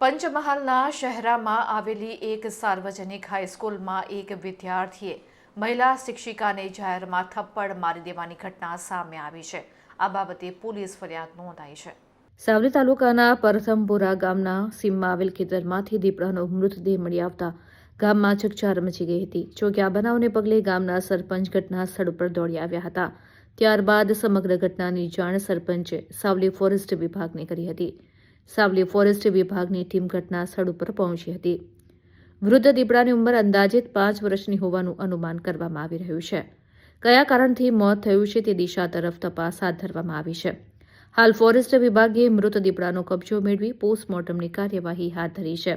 પંચમહાલના શહેરામાં આવેલી એક સાર્વજનિક હાઈસ્કૂલમાં એક વિદ્યાર્થીએ મહિલા શિક્ષિકાને જાહેરમાં થપ્પડ મારી દેવાની ઘટના સામે આવી છે. આ બાબતે પોલીસ ફરિયાદ નોંધાઈ છે. સાવલી તાલુકાના પરથમપુરા ગામના સીમમાં આવેલ ખેતરમાંથી દીપડાનો મૃતદેહ મળી આવતા ગામમાં ચકચાર મચી ગઈ હતી. જોકે આ બનાવને પગલે ગામના સરપંચ ઘટના સ્થળ ઉપર દોડી આવ્યા હતા. ત્યારબાદ સમગ્ર ઘટનાની જાણ સરપંચે સાવલી ફોરેસ્ટ વિભાગને કરી હતી. સાવલી ફોરેસ્ટ વિભાગની ટીમ ઘટના સ્થળ ઉપર પહોંચી હતી. વૃદ્ધ દીપડાની ઉંમર અંદાજિત પાંચ વર્ષની હોવાનું અનુમાન કરવામાં આવી રહ્યું છે. કયા કારણથી મોત થયું છે તે દિશા તરફ તપાસ હાથ ધરવામાં આવી છે. હાલ ફોરેસ્ટ વિભાગે મૃત દીપડાનો કબજો મેળવી પોસ્ટમોર્ટમની કાર્યવાહી હાથ ધરી છે.